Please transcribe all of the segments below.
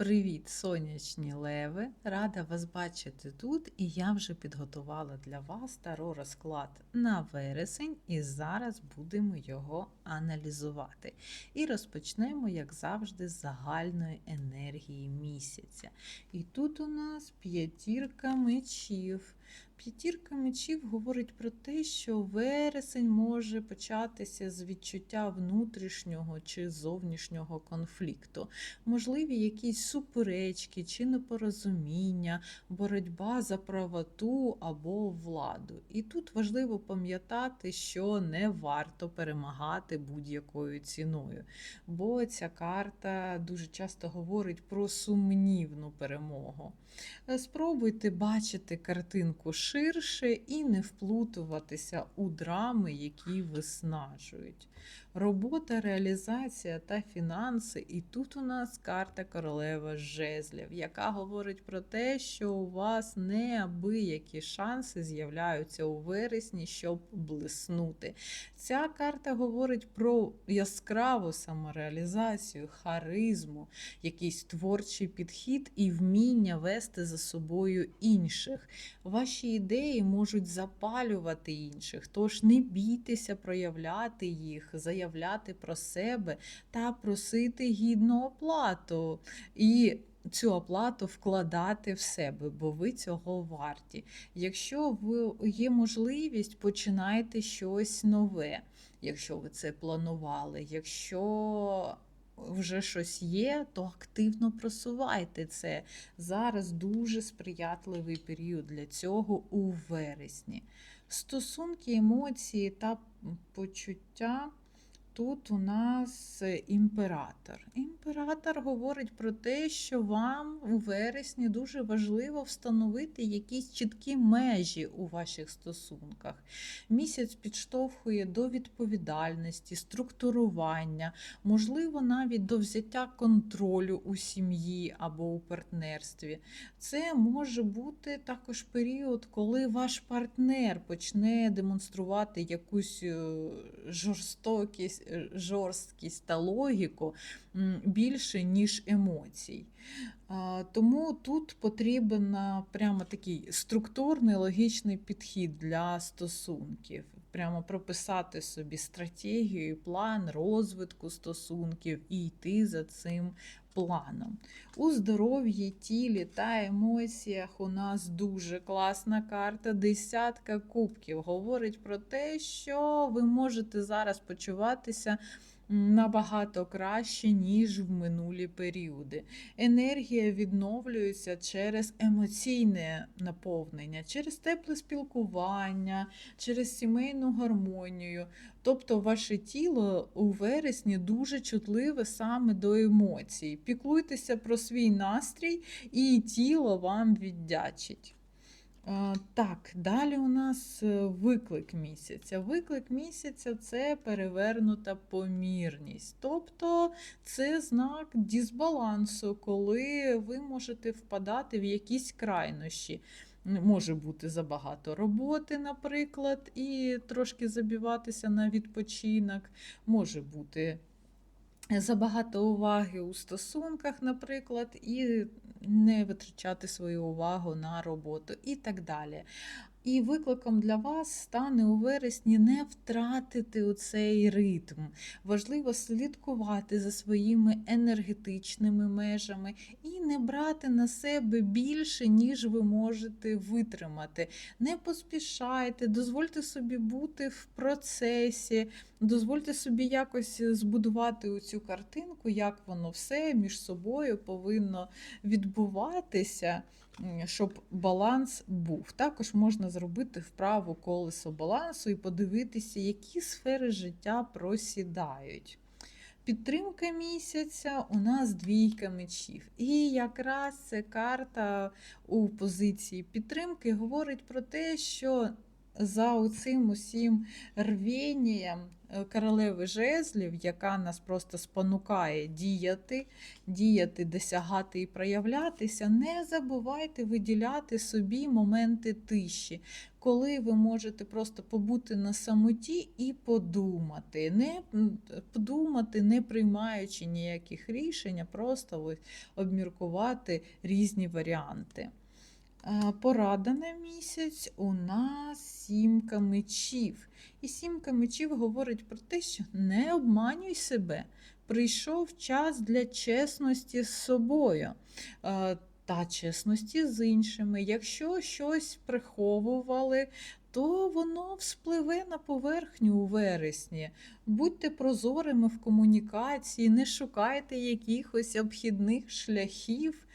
Привіт, сонячні леви! Рада вас бачити тут, і я вже підготувала для вас таро розклад на вересень, і зараз будемо його аналізувати. І розпочнемо, як завжди, з загальної енергії місяця. І тут у нас п'ятірка мечів. П'ятірка мечів говорить про те, що вересень може початися з відчуття внутрішнього чи зовнішнього конфлікту можливі якісь суперечки чи непорозуміння, боротьба за правоту або владу. І тут важливо пам'ятати, що не варто перемагати будь-якою ціною, бо ця карта дуже часто говорить про сумнівну перемогу. Спробуйте бачити картинку ширше і не вплутуватися у драми, які виснажують. Робота, реалізація та фінанси. І тут у нас карта королева жезлів, яка говорить про те, що у вас неабиякі шанси з'являються у вересні, щоб блиснути. Ця карта говорить про яскраву самореалізацію, харизму, якийсь творчий підхід і вміння вести за собою інших. Ваші ідеї можуть запалювати інших, тож не бійтеся проявляти їх, заявляти про себе та просити гідну оплату. І Цю оплату вкладати в себе, бо ви цього варті. Якщо ви є можливість, починайте щось нове, якщо ви це планували. Якщо вже щось є, то активно просувайте це. Зараз дуже сприятливий період для цього у вересні. Стосунки, емоції та почуття. Тут у нас імператор. Імператор говорить про те, що вам у вересні дуже важливо встановити якісь чіткі межі у ваших стосунках. Місяць підштовхує до відповідальності, структурування, можливо, навіть до взяття контролю у сім'ї або у партнерстві. Це може бути також період, коли ваш партнер почне демонструвати якусь е, жорстокість, е, жорсткість та логіку більше, ніж емоцій. Тому тут потрібен прямо такий структурний логічний підхід для стосунків. Прямо прописати собі стратегію, план розвитку стосунків і йти за цим планом. У здоров'ї, тілі та емоціях у нас дуже класна карта. Десятка кубків говорить про те, що ви можете зараз почуватися. Набагато краще, ніж в минулі періоди. Енергія відновлюється через емоційне наповнення, через тепле спілкування, через сімейну гармонію. Тобто ваше тіло у вересні дуже чутливе саме до емоцій. Піклуйтеся про свій настрій, і тіло вам віддячить. Так, далі у нас е, виклик місяця. Виклик місяця це перевернута помірність. Тобто це знак дисбалансу, коли ви можете впадати в якісь крайнощі. Може бути забагато роботи, наприклад, і трошки забиватися на відпочинок. Може бути забагато уваги у стосунках, наприклад, і не витрачати свою увагу на роботу і так далі. І викликом для вас стане у вересні не втратити у цей ритм. Важливо слідкувати за своїми енергетичними межами і не брати на себе більше, ніж ви можете витримати. Не поспішайте, дозвольте собі бути в процесі, дозвольте собі якось збудувати цю картинку, як воно все між собою повинно відбуватися, щоб баланс був. Також можна зробити вправу колесо балансу і подивитися, які сфери життя просідають. Підтримка місяця у нас двійка мечів. І якраз ця карта у позиції підтримки говорить про те, що за оцим усім рвінням королеви жезлів, яка нас просто спонукає діяти, діяти, досягати і проявлятися, не забувайте виділяти собі моменти тиші, коли ви можете просто побути на самоті і подумати, не подумати, не приймаючи ніяких рішень, а просто ось обміркувати різні варіанти. Е, Порада на місяць у нас сімка мечів. І сімка мечів говорить про те, що не обманюй себе. Прийшов час для чесності з собою е, та чесності з іншими. Якщо щось приховували, то воно вспливе на поверхню у вересні. Будьте прозорими в комунікації, не шукайте якихось обхідних шляхів.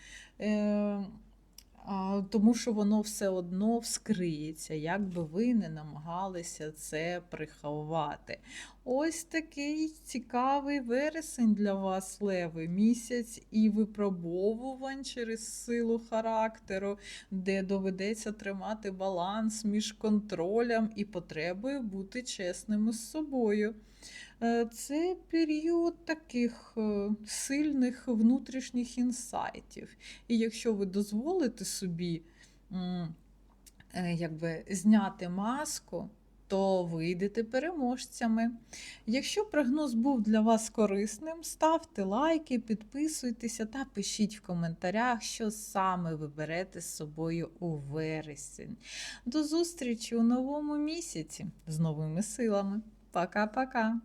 Тому що воно все одно вскриється, як би ви не намагалися це приховати. Ось такий цікавий вересень для вас, Леви, місяць і випробовувань через силу характеру, де доведеться тримати баланс між контролем і потребою бути чесними з собою. Е, Це період таких е, сильних внутрішніх інсайтів. І якщо ви дозволите собі е, якби, зняти маску, то вийдете переможцями. Якщо прогноз був для вас корисним, ставте лайки, підписуйтеся та пишіть в коментарях, що саме ви берете з собою у вересень. До зустрічі у новому місяці з новими силами. Пока-пока!